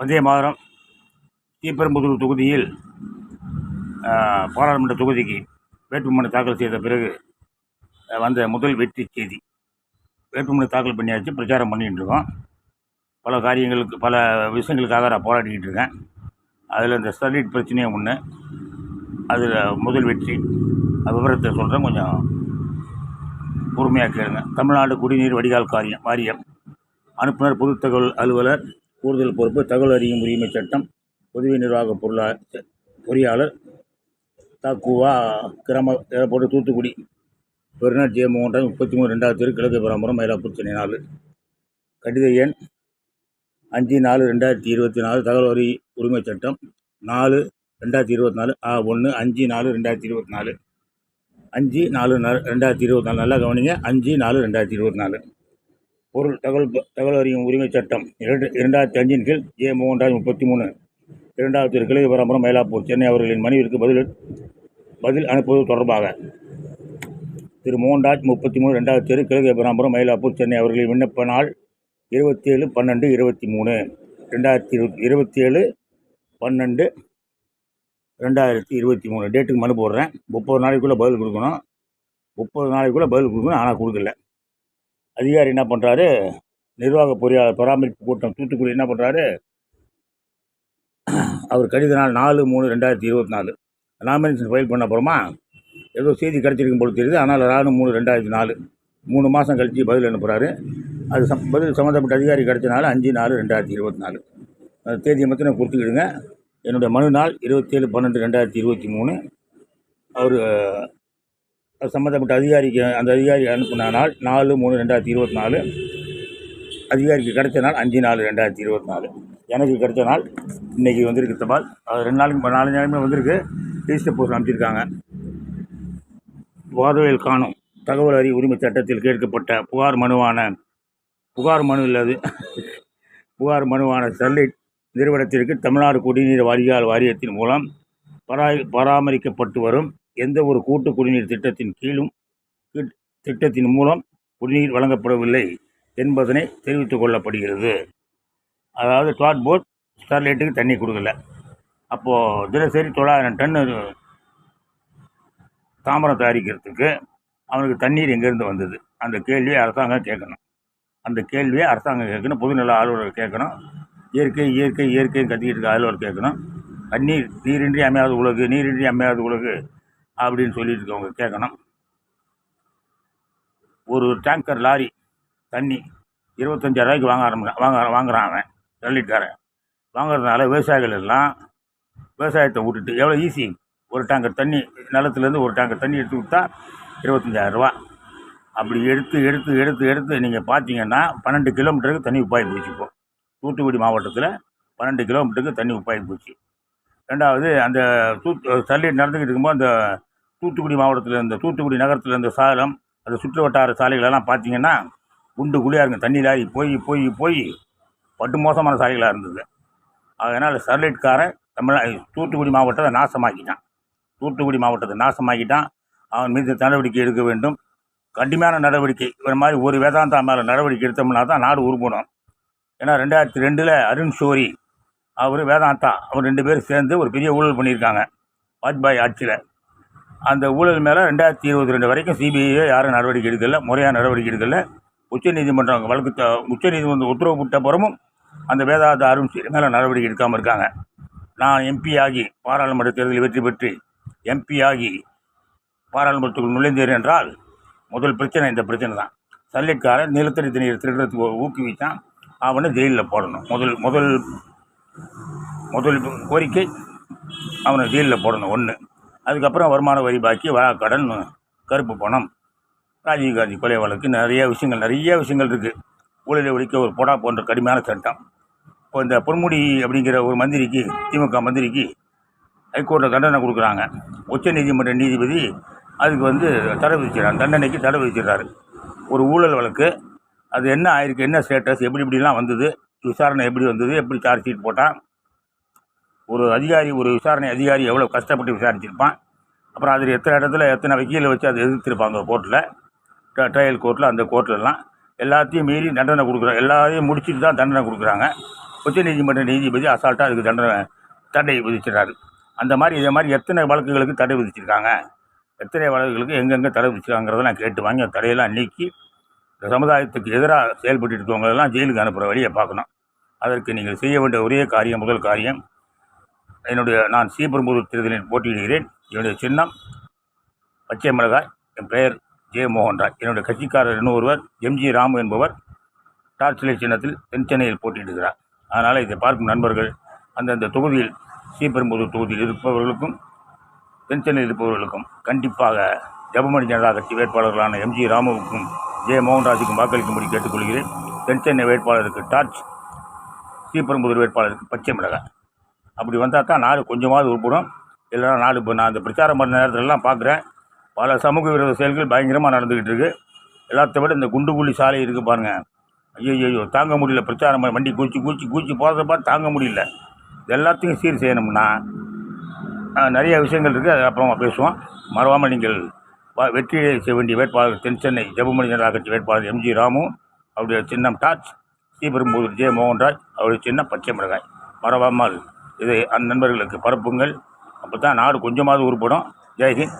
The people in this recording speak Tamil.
வந்தே மாதரம் ஸ்ரீபெரும்புதூர் தொகுதியில் பாராளுமன்ற தொகுதிக்கு வேட்புமனு தாக்கல் செய்த பிறகு வந்த முதல் வெற்றி செய்தி. வேட்புமனு தாக்கல் பண்ணியாச்சு பிரச்சாரம் பண்ணிகிட்டு இருக்கோம் பல காரியங்களுக்கு பல விஷயங்களுக்காக நான் போராடிக்கிட்டு இருக்கேன். அதில் இந்த ஸ்டெர்லைட் பிரச்சனையும் ஒன்று அதில் முதல் வெற்றி. அது விவரத்தை சொல்கிறேன் கொஞ்சம் பொறுமையாக கேளுங்க. தமிழ்நாடு குடிநீர் வடிகால் காரியம் வாரியம் அனுப்புனர் பொது தகவல் அலுவலர் கூடுதல் பொறுப்பு தகவல் அறியும் உரிமை சட்டம் உதவி நிர்வாக பொருளா பொறியாளர் தாக்குவா கிராம போட்டு தூத்துக்குடி. பெருநாள் ஜே மூன்றாம் முப்பத்தி மூணு ரெண்டாவது தெரு கிழக்கு பராமரம் மயிலாப்பூர் சென்னை நாலு. கடித எண் அஞ்சு நாலு ரெண்டாயிரத்தி இருபத்தி நாலு தகவல் வரி உரிமை சட்டம் நாலு ரெண்டாயிரத்தி இருபத்தி நாலு ஆ ஒன்று அஞ்சு நாலு ரெண்டாயிரத்தி இருபத்தி நாலு. அஞ்சு நாலு ரெண்டாயிரத்தி இருபத்தி நாலு நல்லா கவனிங்க. அஞ்சு நாலு ரெண்டாயிரத்தி இருபத்தி நாலு. பொருள் தகவல் தகவல் அறியும் உரிமை சட்டம் இரண்டு இரண்டாயிரத்தி அஞ்சின் கீழ் ஜே மூன்றாயிரத்தி முப்பத்தி மூணு இரண்டாவது திரு கிழக்கு பராமரம் மயிலாப்பூர் சென்னை அவர்களின் மனைவிற்கு பதில் பதில் அனுப்புவது தொடர்பாக. திரு மோகன்ராஜ் முப்பத்தி மூணு ரெண்டாவது தெரு கிழக்கு பராமரம் மயிலாப்பூர் சென்னை அவர்களின் விண்ணப்ப நாள் இருபத்தி ஏழு பன்னெண்டு இருபத்தி மூணு ரெண்டாயிரத்தி இருபத்தி ஏழு பன்னெண்டு ரெண்டாயிரத்தி இருபத்தி மூணு டேட்டுக்கு மனு போடுறேன். முப்பது நாளைக்குள்ளே பதில் கொடுக்கணும். முப்பது நாளைக்குள்ளே பதில் கொடுக்கணும். ஆனால் கொடுக்கல. அதிகாரி என்ன பண்ணுறாரு நிர்வாக பொறியாளர் பராமரிப்பு கூட்டம் தூத்துக்குடி என்ன பண்ணுறாரு அவர் கடித நாள் நாலு மூணு ரெண்டாயிரத்தி இருபத்தி நாலு நாமினேஷன் ஃபைல் பண்ண அப்புறமா ஏதோ செய்தி கிடச்சிருக்கும் போது தெரியுது. ஆனால் நாலு மூணு ரெண்டாயிரத்தி நாலு. மூணு மாதம் கழித்து பதில் அனுப்புகிறாரு அது சம் பதில் சம்மந்தப்பட்ட அதிகாரி கிடச்சனால அஞ்சு நாலு ரெண்டாயிரத்தி இருபத்தி நாலு அந்த தேதியை மட்டும் கொடுத்துக்கிடுங்க என்னுடைய மனு நாள் இருபத்தேழு பன்னெண்டு ரெண்டாயிரத்தி இருபத்தி மூணு. அவர் சம்மந்தப்பட்ட அதிகாரிக்கு அந்த அதிகாரி அனுப்பின நாள் நாலு மூணு ரெண்டாயிரத்தி இருபத்தி நாலு. அதிகாரிக்கு கிடைச்ச நாள் அஞ்சு நாலு ரெண்டாயிரத்தி இருபத்தி நாலு. எனக்கு கிடைச்ச நாள் இன்றைக்கி வந்திருக்கு தபால். அது ரெண்டு நாளைக்கு நாலஞ்சு நாளுமே வந்திருக்கு. ரிஜிஸ்டர் போஸ்ட் அனுப்பிச்சிருக்காங்க. வாதவியல் காணும் தகவல் அறி உரிமை சட்டத்தில் கேட்கப்பட்ட புகார் மனுவான புகார் மனு இல்லது. புகார் மனுவான ஸ்டெர்லைட் நிறுவனத்திற்கு தமிழ்நாடு குடிநீர் வாரியால் வாரியத்தின் மூலம் பரா பராமரிக்கப்பட்டு வரும் எந்த ஒரு கூட்டு குடிநீர் திட்டத்தின் கீழும் திட்டத்தின் மூலம் குடிநீர் வழங்கப்படவில்லை என்பதனை தெரிவித்துக் கொள்ளப்படுகிறது. அதாவது டாட் போர்ட் ஸ்டெர்லைட்டுக்கு தண்ணி கொடுக்கல. அப்போது தினசரி தொள்ளாயிரம் டன்னு தாமரம் தயாரிக்கிறதுக்கு அவனுக்கு தண்ணீர் எங்கேருந்து வந்தது? அந்த கேள்வியை அரசாங்கம் கேட்கணும். அந்த கேள்வியை அரசாங்கம் கேட்கணும் பொதுநல ஆளுநர் கேட்கணும் இயற்கை இயற்கை இயற்கைன்னு கத்திக்கிட்டு இருக்க ஆளுநர் கேட்கணும். தண்ணீர் நீரின்றி அமையாத உலகு நீரின்றி அமையாத உலகு அப்படின்னு சொல்லிட்டு இருக்கவங்க கேட்கணும். ஒரு டேங்கர் லாரி தண்ணி இருபத்தஞ்சாயிரரூவாய்க்கு வாங்க ஆரம்பி வாங்க வாங்குறான் அவன் தள்ளிட்டுக்காரன் வாங்குறதுனால விவசாயிகள் எல்லாம் விவசாயத்தை விட்டுட்டு எவ்வளோ ஈஸி ஒரு டேங்கர் தண்ணி நிலத்துலேருந்து ஒரு டேங்கர் தண்ணி எடுத்து விட்டா இருபத்தஞ்சாயிரரூவா அப்படி எடுத்து எடுத்து எடுத்து எடுத்து நீங்கள் பார்த்தீங்கன்னா பன்னெண்டு கிலோமீட்டருக்கு தண்ணி உப்பாய் போச்சுப்போம் தூத்துக்குடி மாவட்டத்தில் பன்னெண்டு கிலோமீட்டருக்கு தண்ணி உப்பாய் போச்சு. ரெண்டாவது அந்த தூத் தள்ளி நடந்துக்கிட்டு இருக்கும்போது அந்த தூத்துக்குடி மாவட்டத்தில் இந்த தூத்துக்குடி நகரத்தில் இந்த சாலம் அந்த சுற்று வட்டார சாலைகளெல்லாம் பார்த்தீங்கன்னா குண்டு குழியாக இருக்கும். தண்ணி லாரி போய் போய் போய் பட்டு மோசமான சாலைகளாக இருந்தது. அதனால் ஸ்டெர்லைட்காரன் தமிழ்நாடு தூத்துக்குடி மாவட்டத்தை நாசமாக்கிட்டான். தூத்துக்குடி மாவட்டத்தை நாசமாக்கிட்டான். அவன் மீது நடவடிக்கை எடுக்க வேண்டும். கடுமையான நடவடிக்கை. ஒரு மாதிரி ஒரு வேதாந்தா மேலே நடவடிக்கை எடுத்தோம்னா தான் நாடு உருப்படும் ஏன்னா ரெண்டாயிரத்தி ரெண்டில் அருண் ஷோரி அவர் வேதாந்தா அவர் ரெண்டு பேரும் சேர்ந்து ஒரு பெரிய ஊழல் பண்ணியிருக்காங்க. வாஜ்பாய் ஆட்சியில். அந்த ஊழல் மேலே ரெண்டாயிரத்தி இருபத்தி ரெண்டு வரைக்கும் சிபிஐ யாரும் நடவடிக்கை எடுக்கல முறையாக நடவடிக்கை எடுக்கல. உச்சநீதிமன்றம் வழக்கு த- உச்சநீதிமன்றம் உத்தரவு போட்ட புறமும் அந்த வேதாந்த அருண் மேலே நடவடிக்கை எடுக்காமல் இருக்காங்க. நான் எம்பி ஆகி பாராளுமன்ற தேர்தலில் வெற்றி பெற்று எம்பி ஆகி பாராளுமன்றத்துக்குள் நுழைந்தேன் என்றால் முதல் பிரச்சனை இந்த பிரச்சனை தான். சல்லிக்காரன் நிலத்தடி தண்ணீர் திருடுறதுக்கு ஊக்குவித்தான் அவனை ஜெயிலில் போடணும். முதல் முதல் முதல் கோரிக்கை அவனை ஜெயிலில் போடணும். ஒன்று அதுக்கப்புறம் வருமான வரி பாக்கி கடன் கருப்பு பணம். ராஜீவ்காந்தி கொலை வழக்கு நிறைய விஷயங்கள் நிறைய விஷயங்கள் இருக்குது ஊழலை ஒழிக்க ஒரு பொடா போன்ற கடுமையான சட்டம். இப்போ இந்த பொன்முடி அப்படிங்கிற ஒரு மந்திரிக்கு திமுக மந்திரிக்கு ஹைகோர்ட்டில் தண்டனை கொடுக்குறாங்க. உச்ச நீதிமன்ற நீதிபதி அதுக்கு வந்து தடை விதிச்சிடறாங்க தண்டனைக்கு தடை விதிச்சிடுறாரு ஒரு ஊழல் வழக்கு. அது என்ன ஆயிருக்கு என்ன ஸ்டேட்டஸ் எப்படி இப்படிலாம் வந்தது விசாரணை எப்படி வந்தது எப்படி சார்ஜ் ஷீட் போட்டான் ஒரு அதிகாரி ஒரு விசாரணை அதிகாரி எவ்வளோ கஷ்டப்பட்டு விசாரிச்சிருப்பான். அப்புறம் அதில் எத்தனை இடத்துல எத்தனை வக்கீலை வச்சு அதை எதிர்த்திருப்பாங்க கோர்ட்டில் ட்ரையல் கோர்ட்டில் அந்த கோர்ட்லலாம் எல்லாத்தையும் மீறி தண்டனை கொடுக்குறாங்க எல்லாத்தையும் முடிச்சுட்டு தான் தண்டனை கொடுக்குறாங்க. உச்ச நீதிமன்ற நீதிபதி அசால்ட்டாக அதுக்கு தண்டனை தடை விதிச்சிடறாரு. அந்த மாதிரி இதே மாதிரி எத்தனை வழக்குகளுக்கு தடை விதிச்சிருக்காங்க? எத்தனை வழக்குகளுக்கு எங்கெங்கே தடை விதிச்சிருக்காங்கிறத நான் கேட்டு வாங்கி அந்த தடையெல்லாம் நீக்கி இந்த சமுதாயத்துக்கு எதிராக செயல்பட்டு இருக்கவங்களெல்லாம் ஜெயிலுக்கு அனுப்புகிற வழியை பார்க்கணும். அதற்கு நீங்கள் செய்ய வேண்டிய ஒரே காரியம் முதல் காரியம் என்னுடைய நான் ஸ்ரீபெரும்புதூர் தேர்தலில் போட்டியிடுகிறேன் என்னுடைய சின்னம் பச்சை மிளகாய் என் பெயர் ஜே மோகன்ராய் என்னுடைய கட்சிக்காரர் இன்னொருவர் எம்ஜி ராமு என்பவர் டார்ச் லைட் சின்னத்தில் தென் சென்னையில் போட்டியிடுகிறார். அதனால் இதை பார்க்கும் நண்பர்கள் அந்தந்த தொகுதியில் ஸ்ரீபெரும்புதூர் தொகுதியில் இருப்பவர்களுக்கும் தென் சென்னையில் இருப்பவர்களுக்கும் கண்டிப்பாக ஜெபமணி ஜனதா கட்சி வேட்பாளர்களான எம்ஜி ராமுவுக்கும் ஜே மோகன்ராஜுக்கும் வாக்களிக்கும்படி கேட்டுக்கொள்கிறேன். தென் சென்னை வேட்பாளருக்கு டார்ச் ஸ்ரீபெரும்புதூர் வேட்பாளருக்கு பச்சை மிளகாய். அப்படி வந்தால் தான் நாடு கொஞ்சமாவது உருப்படும். இல்லைன்னா நாடு இப்போ நான் அந்த பிரச்சாரம் பண்ண நேரத்துலலாம் பார்க்குறேன் பல சமூக விரோத செயல்கள் பயங்கரமாக நடந்துக்கிட்டு இருக்குது எல்லாத்த விட இந்த குண்டு குழி சாலை இருக்குது பாருங்கள் ஐயோ ஐயோ தாங்க முடியல பிரச்சாரம் பண்ண. வண்டி குச்சி குச்சி குச்சி போகிறத பார்த்து தாங்க முடியல. இது எல்லாத்தையும் சீர் செய்யணும்னா நிறைய விஷயங்கள் இருக்குது அது அப்புறமா பேசுவோம். மறவாமல் நீங்கள் வெற்றியை செய்ய வேண்டிய வேட்பாளர் தென் சென்னை ஜெபமணி ஜனதா கட்சி வேட்பாளர் எம்ஜி ராமு அவருடைய சின்னம் டார்ச் ஸ்ரீபெரும்புதூர் ஜே மோகன்ராஜ் அவருடைய சின்னம் பச்சை மிளகாய். மறவாமல் இதை அந்த நண்பர்களுக்கு பரப்புங்கள். அப்போ தான் நாடு கொஞ்சமாவது உருப்படும். ஜெய்ஹிந்த்